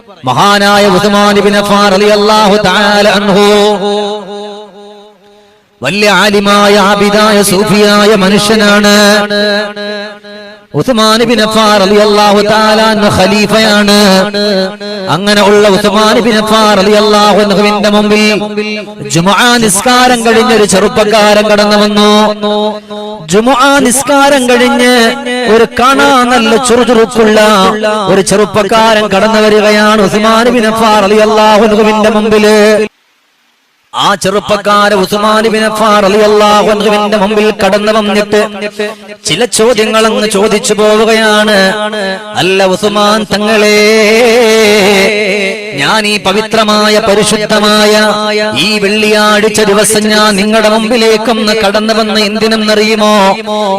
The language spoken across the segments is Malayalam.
മഹാനായ ഉസ്മാൻ ഇബ്നു തആല അൻഹു. വലിയ ആലിമായ ആബിദായ സൂഫിയായ മനുഷ്യനാണ്. ഉസ്മാൻ ഖലീഫയാണ്. അങ്ങനെ ഉള്ള ഉസ്മാൻ മുമ്പിൽ ജുമുഅ നിസ്കാരം കഴിഞ്ഞ ഒരു ചെറുപ്പക്കാരൻ കടന്നു വന്നു. ജുമുഅ നിസ്കാരം കഴിഞ്ഞ് ഒരു കാണാ നല്ല ചുറുചുറുക്കുള്ള ഒരു ചെറുപ്പക്കാരൻ കടന്നു വരികയാണ് ഉസ്മാൻ ബിൻ മുമ്പിൽ. ആ ചെറുപ്പക്കാര ഉസ്മാനിബിന്റെ മുമ്പിൽ കടന്നു വന്നിട്ട് ചില ചോദ്യങ്ങൾ അങ്ങ് ചോദിച്ചു പോവുകയാണ്. അല്ല ഉസ്മാൻ തങ്ങളെ ഞാൻ ഈ പവിത്രമായ പരിശുദ്ധമായ ഈ വെള്ളിയാഴ്ച ദിവസം ഞാൻ നിങ്ങളുടെ മുമ്പിലേക്കൊന്ന് കടന്നു വന്ന് എന്തിനെന്നറിയുമോ?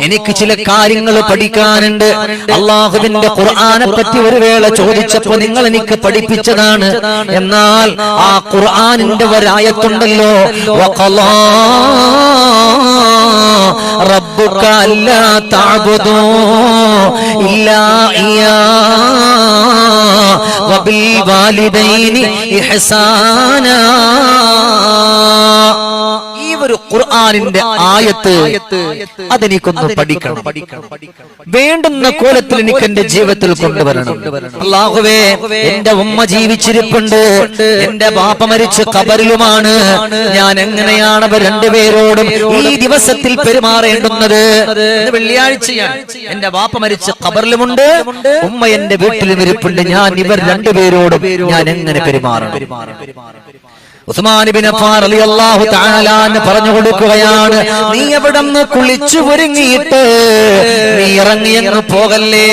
എനിക്ക് ചില കാര്യങ്ങൾ പഠിക്കാനുണ്ട്. അള്ളാഹുവിന്റെ ഖുർആാനെ പറ്റി ഒരു വേള ചോദിച്ചപ്പോ നിങ്ങൾ എനിക്ക് പഠിപ്പിച്ചതാണ്. എന്നാൽ ആ ഖുർആാനിന്റെ ഒരായത്തുണ്ടല്ലോ വഖളാ റബ്ബുക അല്ലാ ഇല്ലാ ഇഹ്സാനാ. ഈ ഒരു ഖുർആനിന്റെ ആയത്ത് അതെനിക്കൊന്ന് പഠിക്കണം. വേണ്ടുന്ന കോലത്തിൽ എനിക്ക് എന്റെ ജീവിതത്തിൽ കൊണ്ടുവരണം. അള്ളാഹുവേ എന്റെ ഉമ്മ ജീവിച്ചിരിപ്പുണ്ട്. എന്റെ ബാപ്പ മരിച്ച് കബറിലുമാണ് ഞാൻ എങ്ങനെയാണ് രണ്ടുപേരോടും ഈ ദിവസത്തിൽ പെരുമാറേണ്ടുന്നത്? വെള്ളിയാഴ്ചയാണ്. എന്റെ ബാപ്പ മരിച്ച് കബറിലുമുണ്ട് ഉമ്മ എന്റെ വീട്ടിലും ഇരിപ്പുണ്ട്. ഞാൻ ഇവർ രണ്ടുപേരോടും ഞാൻ എങ്ങനെ പെരുമാറണം? പറഞ്ഞു കൊടുക്കുകയാണ്. നീ എവിടെ കുളിച്ചു ഒരുങ്ങിയിട്ട് നീ ഇറങ്ങി അങ്ങ് പോകല്ലേ?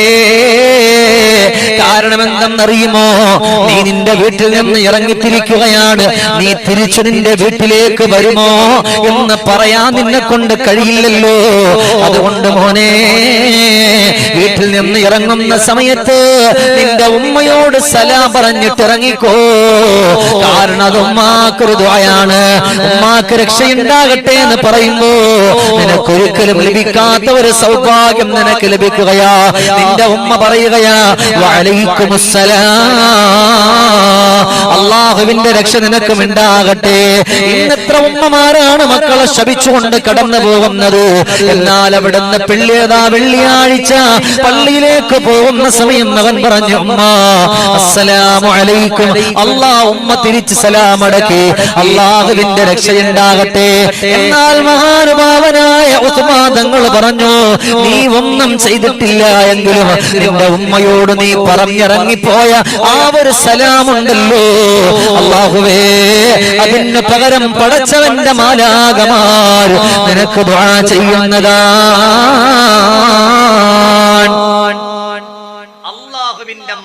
കാരണം എന്തെന്നറിയുമോ നീ നിന്റെ വീട്ടിൽ നിന്ന് ഇറങ്ങിത്തിരിക്കുകയാണ്. നീ തിരിച്ചു നിന്റെ വീട്ടിലേക്ക് വരുമോ എന്ന് പറയാൻ നിന്നെ കൊണ്ട് കഴിയില്ലല്ലോ. അതുകൊണ്ട് മോനെ വീട്ടിൽ നിന്ന് ഇറങ്ങുന്ന സമയത്ത് നിന്റെ ഉമ്മയോട് സലാ പറഞ്ഞിട്ട് ഇറങ്ങിക്കോ കാരണം അത് ഉമ്മാക്കൊരു ദ്വായാണ് ഉമ്മാക്ക് രക്ഷയുണ്ടാകട്ടെ എന്ന് പറയുമ്പോ നിനക്കൊരിക്കലും ലഭിക്കാത്ത ഒരു സൗഭാഗ്യം നിനക്ക് ലഭിക്കുകയാ. നിന്റെ ഉമ്മ പറയുകയാ അള്ളാഹുവിന്റെ രക്ഷ നിനക്കും ഉണ്ടാകട്ടെ. ഇന്നത്ര ഉമ്മമാരാണ് മക്കളെ ശപിച്ചുകൊണ്ട് കടന്നു പോകുന്നത്. എന്നാൽ അവിടുന്ന് പിള്ളേതാ വെള്ളിയാഴ്ച പള്ളിയിലേക്ക് പോകുന്ന സമയം അവൻ പറഞ്ഞു ഉമ്മ അസ്സലാമു അലൈക്കും. അള്ളാ ഉമ്മ തിരിച്ച് സലാം അടക്കി അള്ളാഹുവിന്റെ രക്ഷയുണ്ടാകട്ടെ. എന്നാൽ മഹാനുഭാവനായ ഉസ്മാദങ്ങൾ പറഞ്ഞു നീ ഒന്നും ചെയ്തിട്ടില്ല എങ്കിലും നിന്റെ ഉമ്മയോട് നീ പറഞ്ഞിറങ്ങിപ്പോയ ആ ഒരു സലാമുണ്ടല്ലോ. അള്ളാഹുവേ അതിന് പകരം പടച്ചവന്റെ മാലാകമാർ നിനക്ക് ദുആ ചെയ്യുന്നതാ.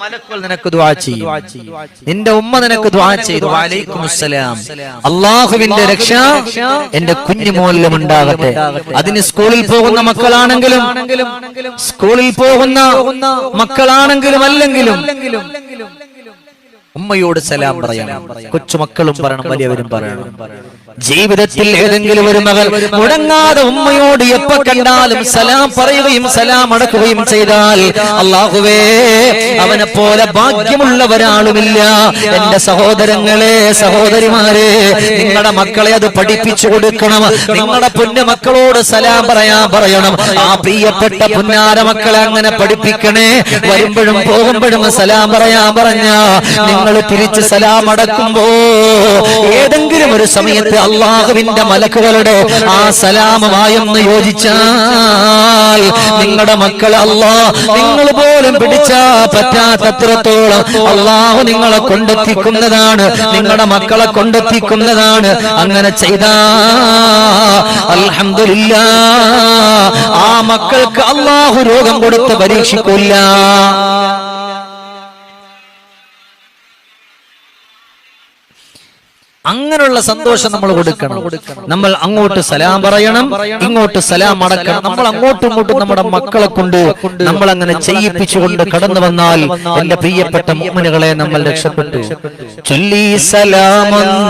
മലക്കുകൾ നിനക്ക് ദുആ ചെയ്യും. നിന്റെ ഉമ്മ നിനക്ക് ദുആ ചെയ്തു. വലൈക്കും അസ്സലാം. അള്ളാഹുവിന്റെ രക്ഷ എന്റെ കുഞ്ഞുമോലിലും ഉണ്ടാകട്ടെ. അതിന് സ്കൂളിൽ പോകുന്ന മക്കളാണെങ്കിലും സ്കൂളിൽ പോകുന്ന മക്കളാണെങ്കിലും അല്ലെങ്കിലും ഉമ്മയോട് സലാം പറയണം. കൊച്ചുമക്കളും പറയണം വലിയവരും പറയണം. ജീവിതത്തിൽ ഏതെങ്കിലും ഒരു മകൾ മുടങ്ങാതെ ഉമ്മയോട് എപ്പ കണ്ടാലും സലാം പറയുകയും സലാം അടക്കുകയും ചെയ്താൽ അള്ളാഹുവേ അവനെ പോലെ ഭാഗ്യമുള്ളവരാളുമില്ല എന്റെ സഹോദരങ്ങളെ സഹോദരിമാരെ നിങ്ങളുടെ മക്കളെ അത് പഠിപ്പിച്ചു കൊടുക്കണം. നിങ്ങളുടെ പൊന്നു മക്കളോട് സലാം പറയാൻ പറയണം. ആ പ്രിയപ്പെട്ട പുന്നാര മക്കളെ അങ്ങനെ പഠിപ്പിക്കണേ. വരുമ്പോഴും പോകുമ്പോഴും സലാം പറയാൻ പറഞ്ഞ നിങ്ങൾ തിരിച്ച് സലാം അടക്കുമ്പോ ഏതെങ്കിലും ഒരു സമയത്ത് അള്ളാഹുവിന്റെ മലക്കുകളുടെ ആ സലാമമായെന്ന് യോജിച്ചാൽ നിങ്ങളുടെ മക്കൾ അള്ളാ നിങ്ങൾ പോലും പിടിച്ചാ പറ്റാത്തത്രത്തോളം അള്ളാഹു നിങ്ങളെ കൊണ്ടെത്തിക്കുന്നതാണ്. നിങ്ങളുടെ മക്കളെ കൊണ്ടെത്തിക്കുന്നതാണ്. അങ്ങനെ ചെയ്താ അല്ല ആ മക്കൾക്ക് അള്ളാഹു രോഗം കൊടുത്ത് പരീക്ഷിക്കില്ല. അങ്ങനെയുള്ള സന്തോഷം നമ്മൾ കൊടുക്കണം. നമ്മൾ അങ്ങോട്ട് സലാം പറയണം ഇങ്ങോട്ട് സലാം അടക്കണം. നമ്മൾ അങ്ങോട്ടും ഇങ്ങോട്ടും നമ്മുടെ മക്കളെ കൊണ്ട് നമ്മൾ അങ്ങനെ ചെയ്യിപ്പിച്ചുകൊണ്ട് കടന്നു വന്നാൽ എന്റെ പ്രിയപ്പെട്ട മുമ്മനുകളെ നമ്മൾ രക്ഷപ്പെട്ടു. ചൊല്ലി സലാമെന്നാരിരുന്നാൽ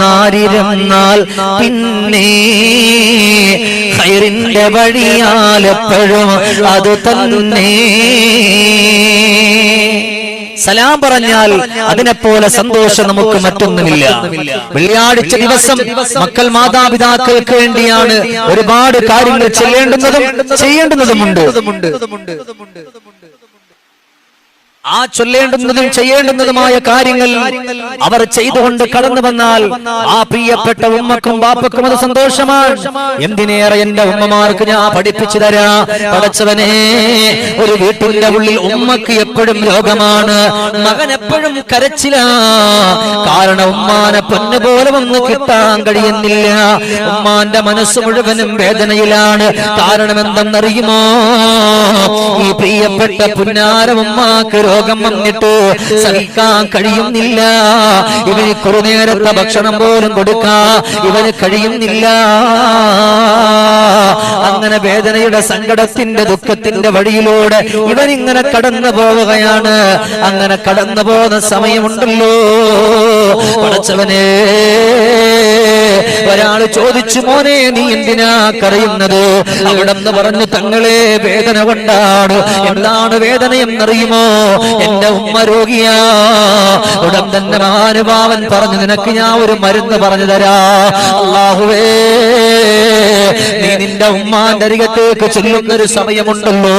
പിന്നെ ഹൈറിന്റെ വഴിയാലെപ്പോഴും അത് തന്നെ സലാം പറഞ്ഞാൽ അതിനെപ്പോലെ സന്തോഷം നമുക്ക് മറ്റൊന്നുമില്ല. വെള്ളിയാഴ്ച ദിവസം മക്കൾ മാതാപിതാക്കൾക്ക് വേണ്ടിയാണ് ഒരുപാട് കാര്യങ്ങൾ ചെയ്യേണ്ടുന്നതും ചെയ്യേണ്ടുന്നതുമുണ്ട്. ആ ചൊല്ലേണ്ടുന്നതും ചെയ്യേണ്ടുന്നതുമായ കാര്യങ്ങൾ അവർ ചെയ്തുകൊണ്ട് കടന്നു വന്നാൽ ആ പ്രിയപ്പെട്ട ഉമ്മക്കും ബാപ്പക്കും അത് സന്തോഷമാണ്. എന്തിനേറെ എന്റെ ഉമ്മമാർക്ക് ഞാൻ പഠിപ്പിച്ചു തരാ? പഠിച്ചവനെ ഒരു വീട്ടിന്റെ ഉള്ളിൽ ഉമ്മക്ക് എപ്പോഴും രോഗമാണ്. മകൻ എപ്പോഴും കരച്ചില. കാരണം ഉമ്മാനെ പൊന്നുപോലെ ഒന്ന് കിട്ടാൻ കഴിയുന്നില്ല. ഉമ്മാന്റെ മനസ്സ് മുഴുവനും വേദനയിലാണ്. കാരണം എന്തെന്നറിയുമോ? ഈ പ്രിയപ്പെട്ട പുന്നാര ഉമ്മാക്ക് രോഗം വന്നിട്ട് സഹിക്കാൻ കഴിയുന്നില്ല. ഇവന് കുറു നേരത്തെ ഭക്ഷണം പോലും കൊടുക്കാ. ഇവന് കഴിയുന്നില്ല. അങ്ങനെ വേദനയുടെ സങ്കടത്തിന്റെ ദുഃഖത്തിന്റെ വഴിയിലൂടെ ഇവൻ ഇങ്ങനെ കടന്നു പോവുകയാണ്. അങ്ങനെ കടന്നു പോകുന്ന സമയമുണ്ടല്ലോ. പടച്ചവനെ ഒരാൾ ചോദിച്ചു മോനെ നീ എന്തിനാ കരയുന്നത്? അവിടെന്ന് പറഞ്ഞു തങ്ങളെ വേദന കൊണ്ടാണ്. എന്താണ് വേദന എന്നറിയുമോ? എന്റെ ഉമ്മ രോഗിയാ. ഉടൻ തന്നെ മഹാനുഭാവൻ പറഞ്ഞു നിനക്ക് ഞാൻ ഒരു മരുന്ന് പറഞ്ഞു തരാ. അള്ളാഹുവേ. നീ നിന്റെ ഉമ്മാന്റെ അരികത്തേക്ക് ചെല്ലുന്ന ഒരു സമയമുണ്ടല്ലോ.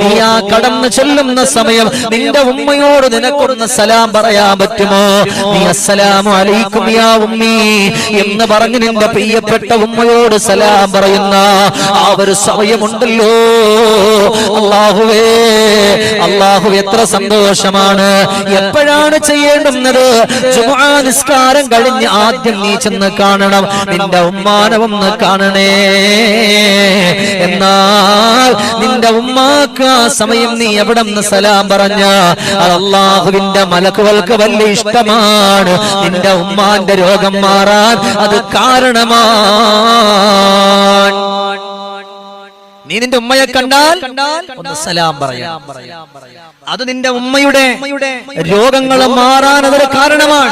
നീ ആ കടന്ന് ചെല്ലുന്ന സമയം നിന്റെ ഉമ്മയോട് നിനക്കൊന്ന് സലാം പറയാൻ പറ്റുമോ? നീ അസ്സലാമു അലൈക്കും യാ ഉമ്മി എന്ന് പറഞ്ഞ് നിന്റെ പ്രിയപ്പെട്ട ഉമ്മയോട് സലാം പറയുന്ന ആ ഒരു സമയമുണ്ടല്ലോ. അള്ളാഹുവേ അള്ളാഹു എത്ര സന്തോഷമാണ്. എപ്പോഴാണ് ചെയ്യേണ്ടുന്നത്? നിസ്കാരം കഴിഞ്ഞ് ആദ്യം നീ ചെന്ന് കാണണം. നിന്റെ ഉമ്മാനവും ഒന്ന് കാണണേ. എന്നാൽ നിന്റെ ഉമ്മാക്ക് ആ സമയം നീ എവിടെ നിന്ന് സലാം പറഞ്ഞ? അള്ളാഹുവിന്റെ മലക്കുകൾക്ക് വലിയ ഇഷ്ടമാണ്. നിന്റെ ഉമ്മാന്റെ രോഗം മാറാൻ അത് കാരണമാണ്. നീ നിന്റെ ഉമ്മയെ കണ്ടാൽ ഒന്ന് സലാം പറയാം. അത് നിന്റെ ഉമ്മയുടെ രോഗങ്ങൾ മാറാൻ അതൊരു കാരണമാണ്.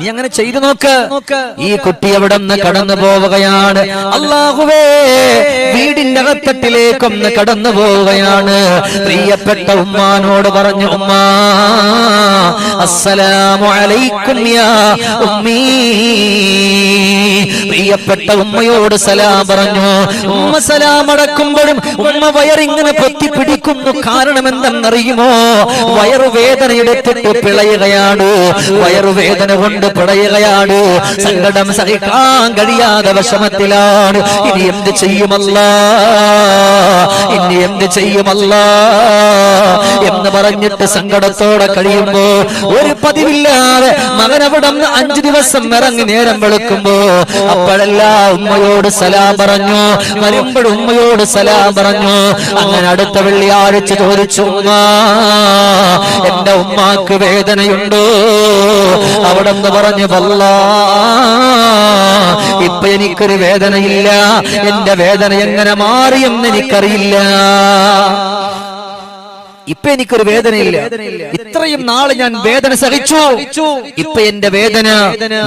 നീ അങ്ങനെ ചെയ്തു നോക്ക്. ഈ കുട്ടി അവിടെ നിന്ന് കടന്നു പോവുകയാണ് അള്ളാഹുവേ വീടിന്റെ അകത്തട്ടിലേക്കൊന്ന് കടന്നു പോവുകയാണ് പ്രിയപ്പെട്ട ഉമ്മാനോട് പറഞ്ഞു ഉമ്മ അസ്സലാമു അലൈക്കും യാ ഉമ്മീ. പ്രിയപ്പെട്ട ഉമ്മയോട് സലാം പറഞ്ഞു. ഉമ്മ സലാം അടക്കുമ്പോഴും ഉമ്മ വയറിങ്ങനെ പൊത്തി പിടിക്കുന്നു. കാരണം എന്തെന്നറിയുമോ വയറുവേദന എടുത്തിട്ട് പിളയുകയാണ്. വയറുവേദന കൊണ്ട് പിടയുകയാണ് സങ്കടം സഹിക്കാൻ കഴിയാതെ വിഷമത്തിലാണ്. ഇനി എന്ത് ചെയ്യുമല്ല? ഇനി എന്ത് ചെയ്യുമല്ല? എന്ന് പറഞ്ഞിട്ട് സങ്കടത്തോടെ കഴിയുമ്പോ ഒരു പതിവില്ലാതെ മകൻ അഞ്ചു ദിവസം ഇറങ്ങി നേരം വെളുക്കുമ്പോ അപ്പോഴല്ല ഉമ്മയോട് സലാം പറഞ്ഞു. വരുമ്പോൾ ഉമ്മയോട് സലാം പറഞ്ഞു. അങ്ങനെ അടുത്ത വെള്ളിയാഴ്ച ചോദിച്ചു ഉമ്മ എന്റെ ഉമ്മാക്ക് വേദനയുണ്ടോ? അവിടെ നിന്ന് പറഞ്ഞു വല്ല ഇപ്പൊ എനിക്കൊരു വേദനയില്ല. എന്റെ വേദന എങ്ങനെ മാറിയെന്ന് എനിക്കറിയില്ല. ഇപ്പൊ എനിക്കൊരു വേദനയില്ല. ഇത്രയും നാളെ ഞാൻ വേദന സഹിച്ചു. ഇപ്പൊ എന്റെ വേദന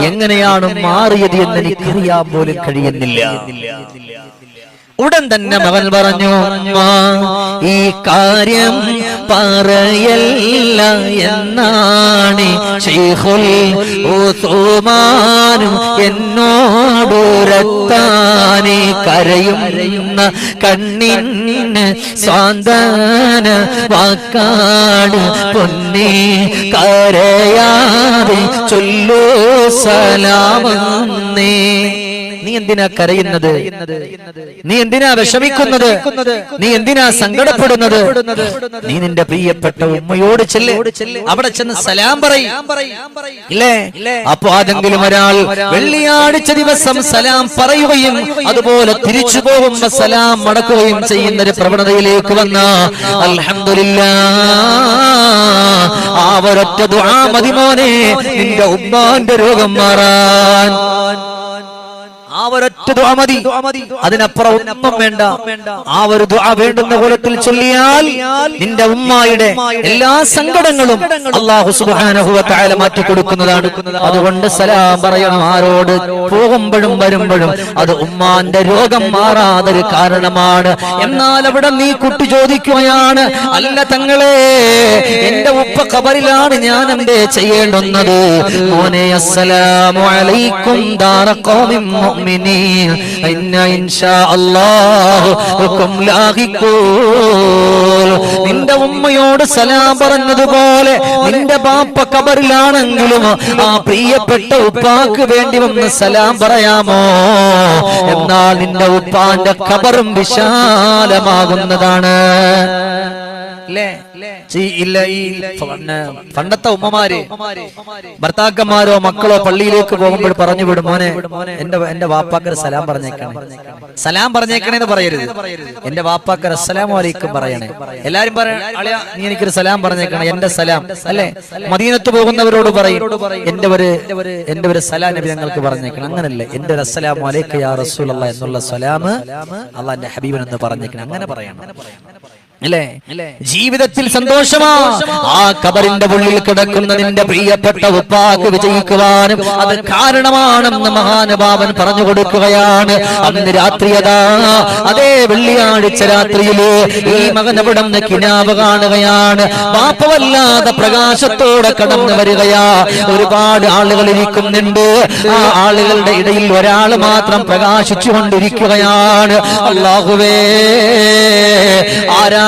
എങ്ങനെയാണ് മാറിയത് എന്ന് എനിക്കറിയാൻ പോലും കഴിയുന്നില്ല. ഉടൻ തന്നെ മകൻ പറഞ്ഞു "ഉമ്മ, ഈ കാര്യം പറയല്ല എന്നാണ് ഉസ്മാനും എന്നോടൊരത്താനെ കരയുന്ന കണ്ണിന് സ്വാന്തന വാക്കാട് പൊന്നെ കരയാതെ ചൊല്ലു സലാമന്നേ. നീ എന്തിനാ കരയുന്നത്? നീ എന്തിനാ വിഷമിക്കുന്നത്? നീ എന്തിനാ സങ്കടപ്പെടുന്നത്? നീ നിന്റെ പ്രിയപ്പെട്ട ഉമ്മയോട് ചെല്ല്. അവിടെ ചെന്ന് സലാം പറയും. അപ്പൊ ആരെങ്കിലും ഒരാൾ വെള്ളിയാഴ്ച ദിവസം സലാം പറയുകയും അതുപോലെ തിരിച്ചു പോകുമ്പോ സലാം മടക്കുകയും ചെയ്യുന്ന ഒരു പ്രവണതയിലേക്ക് വന്ന അലഹമില്ല ആ ഒരൊറ്റ ദുആ മതി മോനെ. നിന്റെ ഉമ്മാന്റെ രോഗം മാറാൻ. ആ ഒരൊറ്റ മതി. അതിനപ്പുറം ഒന്നും വേണ്ട. ആ ഒരു വേണ്ടുന്ന കോലത്തിൽ ചൊല്ലിയാൽ നിന്റെ ഉമ്മായുടെ എല്ലാ സങ്കടങ്ങളും അള്ളാഹു സുബ്ഹാനഹു വ തആല മാറ്റി കൊടുക്കുന്നതാണ്. അതുകൊണ്ട് സലാം പറയണം ആരോട്? പോകുമ്പോഴും വരുമ്പോഴും അത് ഉമ്മാന്റെ രോഗം മാറാതൊരു കാരണമാണ്. എന്നാൽ അവിടെ നീ കുട്ടി ചോദിക്കുകയാണ് അല്ല തങ്ങളെ എന്റെ ഉപ്പ കബറിലാണ് ഞാൻ എന്തേ ചെയ്യേണ്ടുന്നത്? മോനെ അസ്സലാമു അലൈക്കും ദാറ നിന്റെ ഉമ്മയോട് സലാം പറഞ്ഞതുപോലെ നിന്റെ ബാപ്പ കബറിലാണെങ്കിലും ആ പ്രിയപ്പെട്ട ഉപ്പാക്ക് വേണ്ടി ഒന്ന് സലാം പറയാമോ? എന്നാൽ നിന്റെ ഉപ്പാന്റെ കബറും വിശാലമാകുന്നതാണ്. ഇല്ല ഈ പണ്ട് പണ്ടത്തെ ഉമ്മമാര് ഭർത്താക്കന്മാരോ മക്കളോ പള്ളിയിലേക്ക് പോകുമ്പോൾ പറഞ്ഞു വിടും മോനെ എന്റെ എന്റെ വാപ്പാക്കർ സലാം പറഞ്ഞേക്കണേ. സലാം പറഞ്ഞേക്കണേന്ന് പറയരുത്. എന്റെ വാപ്പാക്കർ അസ്സലാമു അലൈക്കും പറയണേ. എല്ലാരും പറയാ നീ എനിക്കൊരു സലാം പറഞ്ഞേക്കണം എന്റെ സലാം അല്ലെ? മദീനത്ത് പോകുന്നവരോട് പറയും എന്റെ ഒരു എന്റെ ഒരു സലാം നബി ഞങ്ങൾക്ക് പറഞ്ഞേക്കണം. അങ്ങനല്ലേ? എന്റെ ഒരു അസ്സലാം യാ റസൂലല്ലാ എന്നുള്ള സലാം അള്ളാന്റെ ഹബീബൻ എന്ന് പറഞ്ഞേക്കണം. അങ്ങനെ പറയണം. അല്ലേ? ജീവിതത്തിൽ സന്തോഷമാ. ആ കബറിന്റെ ഉള്ളിൽ കിടക്കുന്ന നിന്റെ പ്രിയപ്പെട്ട ഉപ്പാക്ക് വിജയിക്കുവാനും അത് കാരണമാണെന്ന് മഹാനുഭാവൻ പറഞ്ഞു കൊടുക്കുകയാണ്. അന്ന് രാത്രിയതാ അതേ. വെള്ളിയാഴ്ച രാത്രിയിൽ ഈ മകൻ അവിടെ നിന്ന് കിനാവ് കാണുകയാണ്. പാപ്പവല്ലാതെ പ്രകാശത്തോടെ കടന്നു വരികയാ. ഒരുപാട് ആളുകൾ ഇരിക്കുന്നുണ്ട് ആ ആളുകളുടെ ഇടയിൽ ഒരാൾ മാത്രം പ്രകാശിച്ചു കൊണ്ടിരിക്കുകയാണ് അള്ളാഹുവേ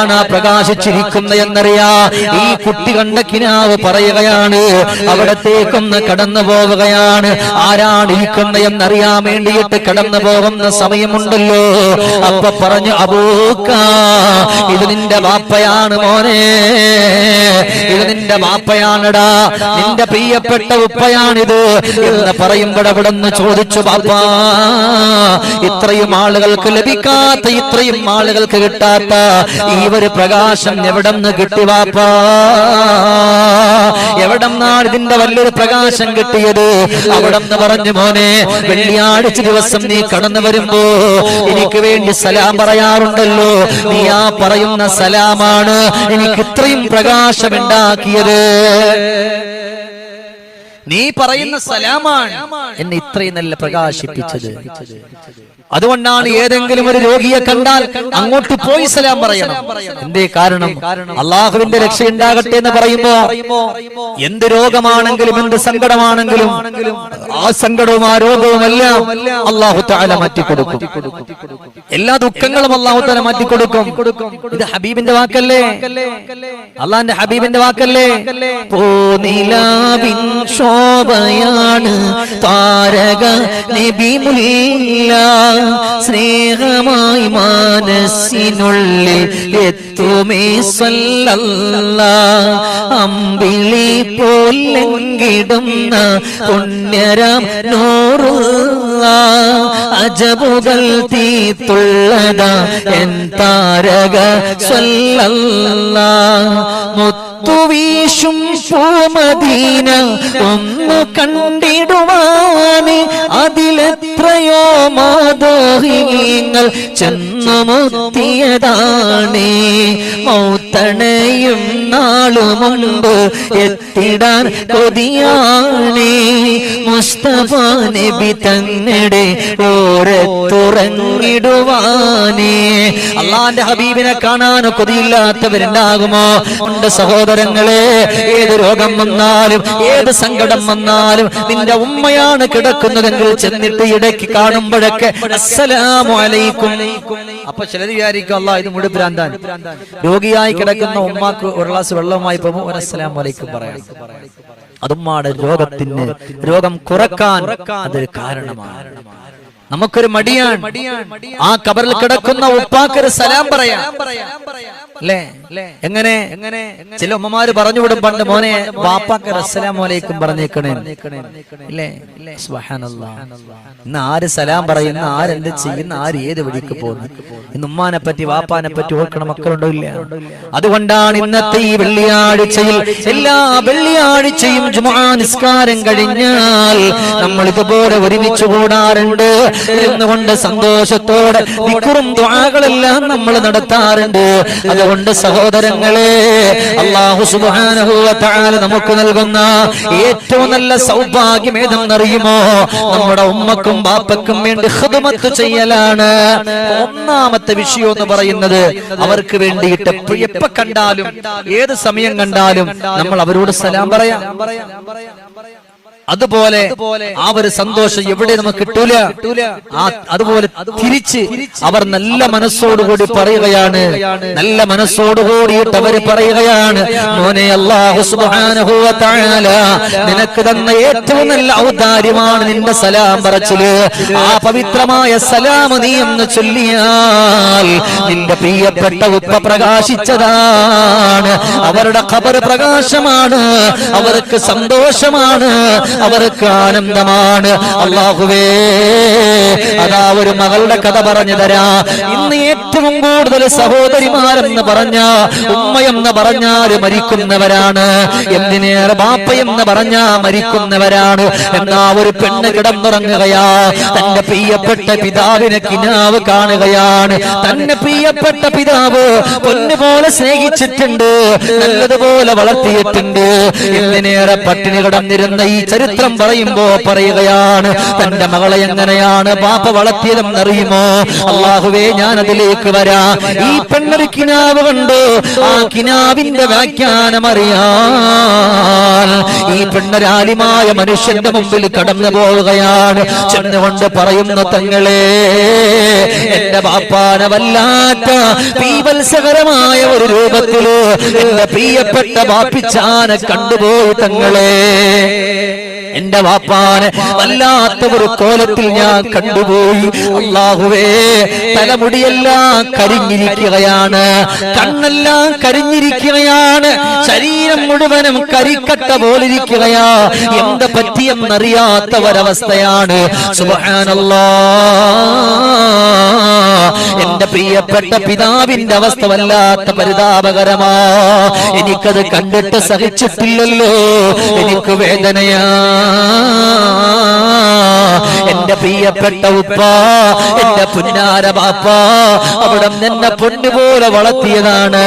ആരാണ് പ്രകാശിച്ചിരിക്കുന്നത് എന്നറിയാ? ഈ കുട്ടി കണ്ട കിനാവ് പറയുകയാണ് അവിടത്തേക്കൊന്ന് കടന്നു പോവുകയാണ്. ആരാണ് ഇരിക്കുന്നത് എന്നറിയാൻ വേണ്ടിയിട്ട് കടന്നു പോകുന്ന സമയമുണ്ടല്ലോ. അപ്പൊ പറഞ്ഞു അബൂക്ക ഇത് നിന്റെ വാപ്പയാണ് മോനെ. ഇത് നിന്റെ വാപ്പയാണടാ. നിന്റെ പ്രിയപ്പെട്ട ഉപ്പയാണിത്. എന്ന് പറയുമ്പോൾ അവിടെ നിന്ന് ചോദിച്ചു ബാപ്പാ ഇത്രയും ആളുകൾക്ക് ലഭിക്കാത്ത ഇത്രയും ആളുകൾക്ക് കിട്ടാത്ത ഈ ഒരു പ്രകാശം എവിടെന്ന് കിട്ടി വാപ്പാ? എവിടെന്നാണ് ഇതിന്റെ വലിയൊരു പ്രകാശം കിട്ടിയത്? അവിടെ നിന്ന് പറഞ്ഞു മോനെ വെള്ളിയാഴ്ച ദിവസം നീ കടന്നു വരുമ്പോ എനിക്ക് വേണ്ടി സലാം പറയാറുണ്ടല്ലോ. നീ ആ പറയുന്ന സലാമാണ് എനിക്ക് ഇത്രയും പ്രകാശമുണ്ടാക്കിയത്. നീ പറയുന്ന സലാമാണ് എന്നെ ഇത്രയും നല്ല പ്രകാശിപ്പിച്ചത്. അതുകൊണ്ടാണ് ഏതെങ്കിലും ഒരു രോഗിയെ കണ്ടാൽ അങ്ങോട്ട് പോയി സലാം പറയണം. എന്തേ കാരണം? അള്ളാഹുവിന്റെ രക്ഷ ഉണ്ടാകട്ടെ എന്ന് പറയുമ്പോ എന്ത് രോഗമാണെങ്കിലും എന്ത് സങ്കടമാണെങ്കിലും ആ സങ്കടവും ആ രോഗവും എല്ലാം അള്ളാഹു താല മാറ്റിക്കൊടുക്കും. എല്ലാ ദുഃഖങ്ങളും അള്ളാഹു താല മാറ്റിക്കൊടുക്കും. ഇത് ഹബീബിന്റെ വാക്കല്ലേ? അള്ളാന്റെ ഹബീബിന്റെ വാക്കല്ലേ? പോനിലാവിൻ താരക നബിമുല്ല സ്നേഹമായി മാനസിനുള്ളിൽ എത്തുമേ സ്വല്ല അമ്പിളി പോലെങ്കിടുന്ന പുണ്യരാം നൂറുള്ള അജബുകൾ തീത്തുള്ളതാ എൻ താരക സ്വല്ലല്ല. മുത്തുവീശും പൂമദീന ഒന്ന് കണ്ടിടുവാന് അതിലെത്രയോ മാതോഹിങ്ങൾ ചെന്നു മുത്തിയതാണ് മൗത്തണയും നാളു മുമ്പ് എത്തിടാൻ കൊതിയാണ്. മുസ്തഫ നബി ഓരെ തുറങ്ങിടുവാനേ അള്ളാന്റെ ഹബീബിനെ കാണാൻ കൊതിയില്ലാത്തവരുണ്ടാകുമോ? ഉണ്ട് സഹോദരങ്ങളെ ഏത് രോഗം വന്നാലും ഏത് സങ്കടം വന്നാലും നിന്റെ ഉമ്മയാണ് കിടക്കുന്നതെങ്കിൽ ചെന്നിട്ട് ഇടയ്ക്ക് കാണുമ്പോഴൊക്കെ അസ്സലാമു അലൈക്കും. അപ്പൊ ചിലർ വിചാരിക്കും അല്ല ഇത് മുടി ഭ്രാന്താൻ രോഗിയായി കിടക്കുന്ന ഉമ്മാക്ക് ഒരു ഗ്ലാസ് വെള്ളവുമായി പോകുമ്പോൾ പറയാം. അതുമ്മാടെ രോഗത്തിന് രോഗം കുറയ്ക്കാൻ അതൊരു കാരണമാണ്. നമുക്കൊരു മടിയാണ്. ആ കബറിൽ കിടക്കുന്ന ഉപ്പാക്കൊരു സലാം പറയാം. അല്ലേ? എങ്ങനെ? എങ്ങനെ? ചില ഉമ്മമാര് പറഞ്ഞു പറഞ്ഞുവിടും പണ്ട് മോനെ വാപ്പാക്ക് അസ്സലാം വലൈക്കും പറഞ്ഞേക്കണേ. ഇന്ന് ആര് സലാം പറയുന്ന ആരെന്ത് ചെയ്യുന്ന ആര് ഏത് വഴിക്ക് പോകുന്നു? ഇന്ന് ഉമ്മാനെ പറ്റി വാപ്പാനെ പറ്റി ഓർക്കണ മക്കളുണ്ടോ ഇല്ല? അതുകൊണ്ടാണ് ഇന്നത്തെ ഈ വെള്ളിയാഴ്ചയിൽ എല്ലാ വെള്ളിയാഴ്ചയും ജുമാ നിസ്കാരം കഴിഞ്ഞാൽ നമ്മൾ ഇതുപോലെ ഒരുമിച്ച് കൂടാറുണ്ട്. എന്നുകൊണ്ട് സന്തോഷത്തോടെ ദിക്റും ദ്വാകളെല്ലാം നമ്മൾ നടത്താറുണ്ട്. അതുകൊണ്ട് സഹോദരങ്ങളെ അള്ളാഹു തആല നമുക്ക് നൽകുന്ന ഏറ്റവും നല്ല സൗഭാഗ്യം ഏതെന്നറിയുമോ നമ്മുടെ ഉമ്മക്കും ബാപ്പക്കും വേണ്ടി ഹൃദമത്ത് ചെയ്യലാണ്. ഒന്നാമത്തെ വിഷയം എന്ന് പറയുന്നത് അവർക്ക് വേണ്ടിയിട്ട് എപ്പ കണ്ടാലും ഏത് സമയം കണ്ടാലും നമ്മൾ അവരോട് സലാം പറയാം. അതുപോലെ ആ ഒരു സന്തോഷം എവിടെ നമുക്ക് കിട്ടൂല. അതുപോലെ തിരിച്ച് അവർ നല്ല മനസ്സോടുകൂടി പറയുകയാണ്. നല്ല മനസ്സോടുകൂടിയിട്ട് അവർ പറയുകയാണ്. മോനെ നിനക്ക് തന്ന ഏറ്റവും നല്ല ഔദാര്യമാണ് നിന്റെ സലാം പറച്ചിൽ. ആ പവിത്രമായ സലാം നീ എന്ന് ചൊല്ലിയാൽ നിന്റെ പ്രിയപ്പെട്ട ഉപ്പ പ്രകാശിച്ചതാണ്. അവരുടെ ഖബർ പ്രകാശമാണ്. അവർക്ക് സന്തോഷമാണ്. അവർക്ക് ആനന്ദമാണ്. അള്ളാഹുവേ അതാ ഒരു മകളുടെ കഥ പറഞ്ഞു തരാ. ഇന്ന് ഏറ്റവും കൂടുതൽ സഹോദരിമാരെന്ന് പറഞ്ഞ ഉമ്മയെന്ന് പറഞ്ഞാൽ മരിക്കുന്നവരാണ്. എന്തിനേറെ ബാപ്പയെന്ന് പറഞ്ഞാ മരിക്കുന്നവരാണ്. എന്നാ ഒരു പെണ്ണ് കിടന്നുറങ്ങുകയാ. തന്റെ പ്രിയപ്പെട്ട പിതാവിനെ കിനാവ് കാണുകയാണ്. തന്നെ പ്രിയപ്പെട്ട പിതാവ് പൊന്നുപോലെ സ്നേഹിച്ചിട്ടുണ്ട്. നല്ലതുപോലെ വളർത്തിയിട്ടുണ്ട്. എന്തിനേറെ പട്ടിണി കിടന്നിരുന്ന ഈ ചരിത്രം പറയുമ്പോ പറയുകയാണ് തന്റെ മകളെ എങ്ങനെയാണ് ബാപ്പ വളർത്തിയതെന്നറിയുമോ അള്ളാഹുവേ ഞാൻ അതിലേക്ക് വരാ. ഈ പെണ്ണൊരു കിനാവ് കണ്ടു? ആ കിനാവിന്റെ വ്യാഖ്യാനം അറിയാൻ. ഈ പെണ്ണൊരാലിമായ മനുഷ്യന്റെ മുമ്പിൽ കടന്നു പോവുകയാണ്. ചെന്നുകൊണ്ട് പറയുന്ന തങ്ങളെ എന്റെ ബാപ്പാനെ വല്ലാത്ത പീവത്സകരമായ ഒരു രൂപത്തിൽ എന്റെ പ്രിയപ്പെട്ട ബാപ്പിച്ചാനെ കണ്ടുപോയി തങ്ങളെ. എന്റെ വാപ്പാനെ വല്ലാത്ത ഒരു കോലത്തിൽ ഞാൻ കണ്ടുപോയി. അള്ളാഹുവേ തലമുടിയെല്ലാം കരിഞ്ഞിരിക്കുകയാണ് കണ്ണെല്ലാം കരിഞ്ഞിരിക്കുകയാണ് ശരീരം മുഴുവനും കരിക്കട്ട പോലിരിക്കുകയാ. എന്ത് പറ്റിയെന്നറിയാത്ത ഒരവസ്ഥയാണ് സുബ്ഹാനല്ലാ. എന്റെ പ്രിയപ്പെട്ട പിതാവിന്റെ അവസ്ഥ വല്ലാത്ത പരിതാപകരമാ. എനിക്കത് കണ്ടിട്ട് സഹിച്ചിട്ടില്ലല്ലോ. എനിക്ക് വേദനയാ. എന്റെ പ്രിയപ്പെട്ട ഉപ്പ എന്റെ പുന്നാര ബാപ്പ അവിടെ എന്നെ പൊന്നുപോലെ വളർത്തിയതാണ്.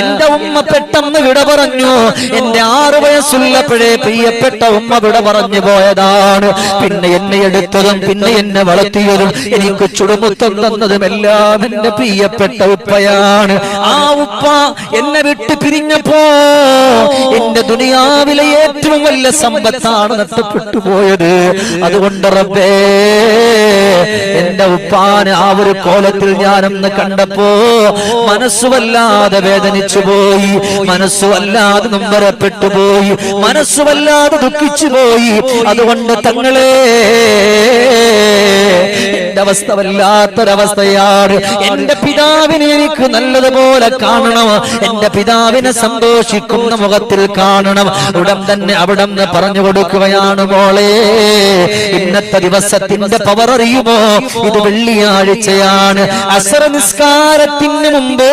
എന്റെ ഉമ്മ പെട്ടെന്ന് വിട പറഞ്ഞു. എന്റെ ആറ് വയസ്സുള്ളപ്പോഴേ പ്രിയപ്പെട്ട ഉമ്മ വിട പറഞ്ഞു പോയതാണ്. പിന്നെ എന്നെ എടുത്തതും പിന്നെ എന്നെ വളർത്തിയതും എനിക്ക് ചുടുമുത്തം തന്നതും എല്ലാം എന്റെ പ്രിയപ്പെട്ട ഉപ്പയാണ്. ആ ഉപ്പ എന്നെ വിട്ട് പിരിഞ്ഞപ്പോ എന്റെ ദുനിയാവിലെ ഏറ്റവും വലിയ സമ്പത്താണ് നഷ്ടപ്പെട്ടു പോയത് അതുകൊണ്ട് റബ്ബേ എന്റെ ഉപ്പാന് ആ ഒരു കോലത്തിൽ ഞാൻ അന്ന് കണ്ടപ്പോ മനസ്സുവല്ലാതെ വേദനിച്ചു പോയി മനസ്സുവല്ലാതെ നൊമ്പരപ്പെട്ടു പോയി മനസ്സുവല്ലാതെ ദുഃഖിച്ചു പോയി അതുകൊണ്ട് തങ്ങളെ അവസ്ഥ വല്ലാത്തൊരവസ്ഥയാണ്. എന്റെ പിതാവിനെ എനിക്ക് നല്ലതുപോലെ കാണണം. എന്റെ പിതാവിനെ സന്തോഷിക്കുന്ന മുഖത്തിൽ കാണണം. ഉടൻ തന്നെ അവിടെ പറഞ്ഞു കൊടുക്കുകയാണ്. മോളെ. ഇന്നത്തെ ദിവസത്തിന്റെ പവർ അറിയുമോ? ഇത് വെള്ളിയാഴ്ചയാണ്. അസറ നിസ്കാരത്തിന് മുമ്പ്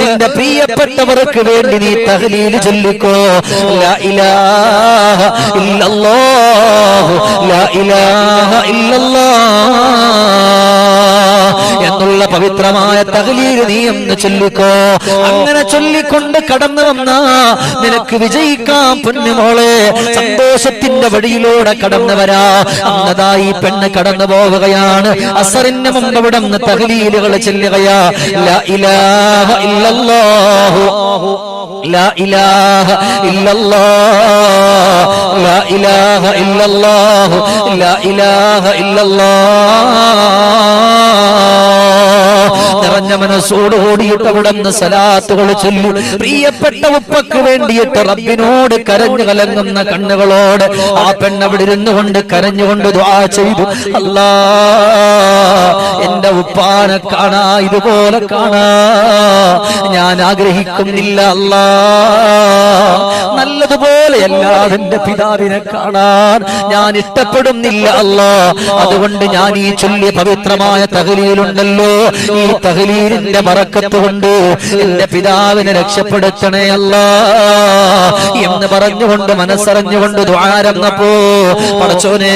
നിന്റെ പ്രിയപ്പെട്ടവർക്ക് വേണ്ടി നീ തഹലീൽ ചൊല്ലിക്കോ. ലാ ഇലാഹ ലാ ഇലാഹ ഇല്ലല്ലാഹ്. എന്നുള്ള പവിത്രമായ തഹലീൽ നീ എന്ന് ചൊല്ലിക്കോ അങ്ങനെ ചൊല്ലിക്കൊണ്ട് കടന്നു വന്ന നിനക്ക് വിജയിക്കാം പൊന്നുമോളെ സന്തോഷത്തിന്റെ വഴിയിലൂടെ കടന്നു വരാ അന്നതാ ഈ പെണ്ണ് കടന്നു പോവുകയാണ് അസറിന്റെ മുമ്പ് ഇവിടെ നിന്ന് തഹലീലുകൾ ചെല്ലുകയാ ലാ ഇലാഹ ഇല്ലല്ലാഹു لا إله إلا الله لا إله إلا الله لا إله إلا الله നിറഞ്ഞ മനസ്സോട് ഓടിയിട്ട് അവിടെ നിന്ന് സലാത്തുകൾ ചൊല്ലി. പ്രിയപ്പെട്ട ഉപ്പക്ക് വേണ്ടിയിട്ട് റബ്ബിനോട് കരഞ്ഞു കലങ്ങുന്ന കണ്ണുകളോട് ആ പെണ്ണവിടെ ഇരുന്നു കൊണ്ട് കരഞ്ഞുകൊണ്ട് ദ്വാ ചെയ്തു. അല്ലാ എന്റെ ഉപ്പാനെ കാണാ ഇതുപോലെ കാണാ. ഞാൻ ആഗ്രഹിക്കുന്നില്ല അല്ലാ. നല്ലതുപോലെ അല്ലാതെ പിതാവിനെ കാണാൻ ഞാൻ ഇഷ്ടപ്പെടുന്നില്ല അല്ലാ. അതുകൊണ്ട് ഞാൻ ഈ ചൊല്ലിയ പവിത്രമായ തകലിയിലുണ്ടല്ലോ ഈ തകലീലിന്റെ മറക്കത്ത് കൊണ്ട് എന്റെ പിതാവിനെ രക്ഷപ്പെടുത്തണേ അല്ല. എന്ന് പറഞ്ഞുകൊണ്ട് മനസ്സറിഞ്ഞുകൊണ്ട് ദ്വാരന്നപ്പോ പടച്ചോനെ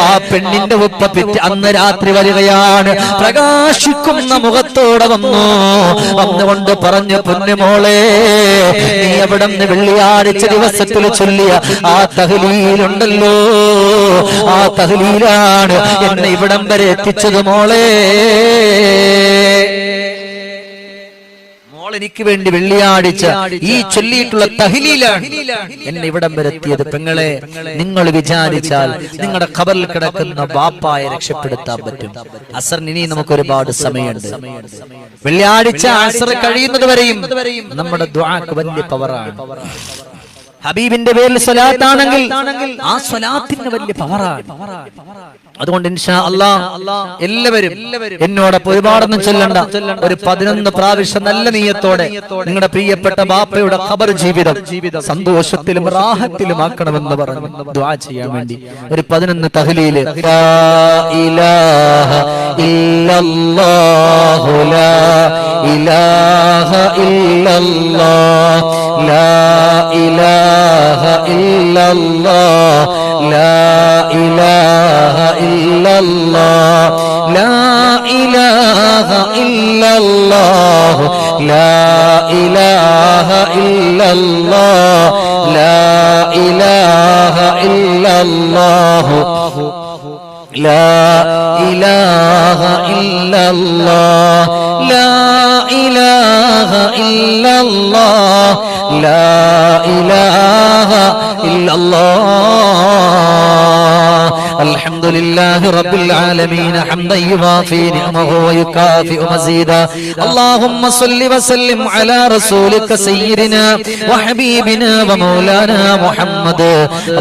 ആ പെണ്ണിന്റെ ഉപ്പ പിറ്റ് അന്ന് രാത്രി വരികയാണ്. പ്രകാശിക്കുന്ന മുഖത്തോടെ വന്നു. വന്നുകൊണ്ട് പറഞ്ഞു പൊന്നുമോളെ നീ എവിടെ നിന്ന് വെള്ളിയാഴ്ച ദിവസത്തിൽ ചൊല്ലിയ ആ തഹലീലുണ്ടല്ലോ. ആ തഹലീലാണ് എന്നെ ഇവിടം വരെ എത്തിച്ചത് മോളെ. എനിക്ക് വേണ്ടി വെള്ളിയാഴ്ച ഈ ചൊല്ലിയിട്ടുള്ള തഹലീലാണ് എന്നെ ഇവിടം വരെത്തിയത് പെങ്ങളെ. നിങ്ങൾ വിചാരിച്ചാൽ നിങ്ങളുടെ ഖബറിൽ കിടക്കുന്ന ബാപ്പായെ രക്ഷപ്പെടുത്താൻ പറ്റും. അസർ ഇനി നമുക്ക് ഒരുപാട് സമയമുണ്ട്. വെള്ളിയാഴ്ച അസർ കഴിയുന്നത് വരെയും നമ്മുടെ ദ്വാക്ക് വലിയ പവറാണ് ഹബീബിന്റെ പേരിൽ സ്വലാത്താണെങ്കിൽ ആ സ്വലാത്തിന് വലിയ പവറാണ്. അതുകൊണ്ട് അല്ലാ എല്ലാവരും എന്നോടൊപ്പം ഒരുപാടൊന്നും ചൊല്ലണ്ട. ഒരു പതിനൊന്ന് പ്രാവശ്യം നല്ല നീയത്തോടെ നിങ്ങളുടെ പ്രിയപ്പെട്ട ബാപ്പയുടെ ഖബർ ജീവിതം സന്തോഷത്തിലും റാഹത്തിലും ആക്കണമെന്ന് പറഞ്ഞു ദ്വാ ചെയ്യാൻ വേണ്ടി ഒരു പതിനൊന്ന് തഹ്ലീൽ. ഇലാഹ ഇല്ലല്ലാഹു ലാ ഇലാഹ إلا الله لا إله إلا الله لا إله إلا الله لا إله إلا الله لا إله إلا الله لا إله إلا الله لا إله إلا الله الحمد لله رب العالمين حمدا يوافي نعمه ويكافئ مزيدا اللهم صل وسلم على رسولك سيدنا وحبيبنا ومولانا محمد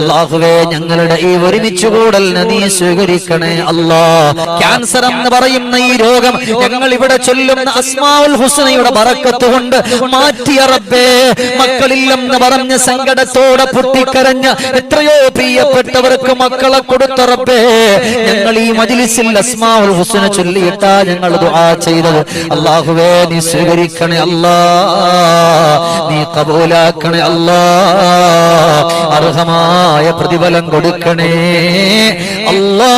അള്ളാഹുവേ ഞങ്ങളുടെ ഈ ഒരുമിച്ച് കൂടലിനെ നീ സ്വീകരിക്കണേ അല്ലാ ക്യാൻസർ എന്ന് പറയുന്ന ഈ രോഗം ഞങ്ങൾ ഇവിടെ ചൊല്ലുന്ന അസ്മാഉൽ ഹുസ്നയുടെ ബറക്കത്ത് കൊണ്ട് മാറ്റിയ റബ്ബേ മക്കളില്ലെന്ന് പറഞ്ഞ സങ്കടത്തോടെ പൊട്ടിക്കരഞ്ഞ എത്രയോ പ്രിയപ്പെട്ടവർക്ക് മക്കളെ കൊടുത്ത റബ്ബേ ഞങ്ങൾ ഈ മജിലിസിൽ അസ്മാഉൽ ഹുസ്ന ചൊല്ലിയിട്ടാ ഞങ്ങൾ ദുആ ചെയ്തത്. അല്ലാഹുവേ നീ സ്വീകരിക്കണേ അല്ലാ. നീ കബൂലാക്കണേ അല്ലാ. അർഹമായ പ്രതിഫലം കൊടുക്കണേ അല്ലാ.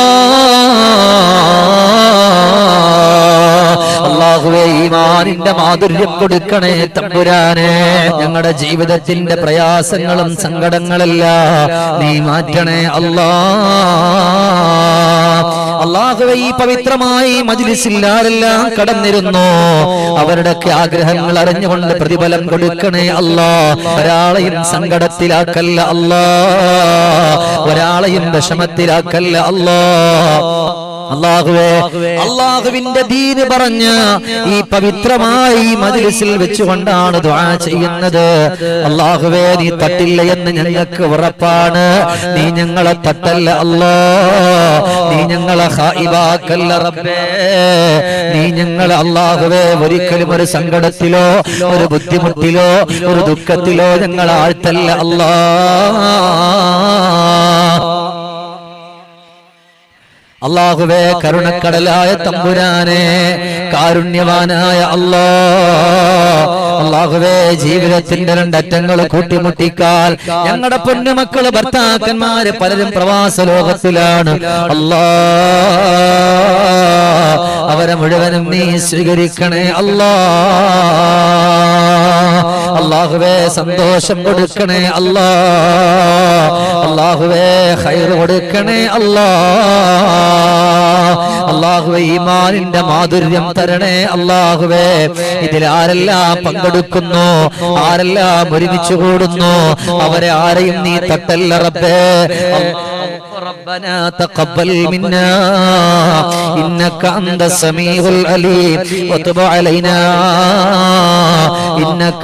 അള്ളാഹുവേ ഈമാനിന്റെ മാധുര്യം കൊടുക്കണേ തമ്പുരാനെ. ഞങ്ങളുടെ ജീവിതത്തിന്റെ പ്രയാസങ്ങളും സങ്കടങ്ങളല്ല നീ മാറ്റണേ അല്ലാ അള്ളാഹുവെ ഈ പവിത്രമായി മജിലിസിൽ കടന്നിരുന്നു. അവരുടെയൊക്കെ ആഗ്രഹങ്ങൾ അറിഞ്ഞുകൊണ്ട് പ്രതിഫലം കൊടുക്കണേ അല്ലാ ഒരാളെയും സങ്കടത്തിലാക്കല്ല അല്ലാ ഒരാളെയും വിഷമത്തിലാക്കല്ല അല്ലാ അള്ളാഹുവേ അള്ളാഹുവിന്റെ ദീന് പറഞ്ഞ് ഈ പവിത്രമായി മജിലിസിൽ വെച്ചുകൊണ്ടാണ് ദുആ ചെയ്യുന്നത്. അള്ളാഹുവേ നീ തട്ടില്ല എന്ന് ഞങ്ങൾക്ക് ഉറപ്പാണ്. നീ ഞങ്ങളെ തട്ടല്ല അല്ലോ നീ ഞങ്ങളെ ഹായിബാക്കല്ല റബ്ബേ. നീ ഞങ്ങളെ അള്ളാഹുവേ ഒരിക്കലും ഒരു സങ്കടത്തിലോ ഒരു ബുദ്ധിമുട്ടിലോ ഒരു ദുഃഖത്തിലോ ഞങ്ങൾ ആഴ്ത്തല്ല അല്ലാ അള്ളാഹുവേ കരുണക്കടലായ തമ്പുരാനെ കാരുണ്യവാനായ അല്ലാ അള്ളാഹുവേ ജീവിതത്തിന്റെ രണ്ടറ്റങ്ങൾ കൂട്ടിമുട്ടിക്കാൽ ഞങ്ങളുടെ പൊന്നുമക്കൾ ഭർത്താക്കന്മാര് പലരും പ്രവാസ ലോകത്തിലാണ്. അല്ലാ അവരെ മുഴുവനും നീ സ്വീകരിക്കണേ അല്ലാ അള്ളാഹുവേ സന്തോഷം കൊടുക്കണേ അല്ലാ അള്ളാഹുവേ ഹൈർ കൊടുക്കണേ അല്ലാ അള്ളാഹുവേ ഈമാനിന്റെ മാധുര്യം തരണേ അള്ളാഹുവേ ഇതിൽ ആരെല്ലാം പങ്കെടുക്കുന്നു ആരെല്ലാം ഒരുമിച്ച് കൂടുന്നു അവരെ ആരെയും നീ തട്ടല്ല റബ്ബേ ربنا تقبل منا إنك أنت السميع العليم وتب علينا إنك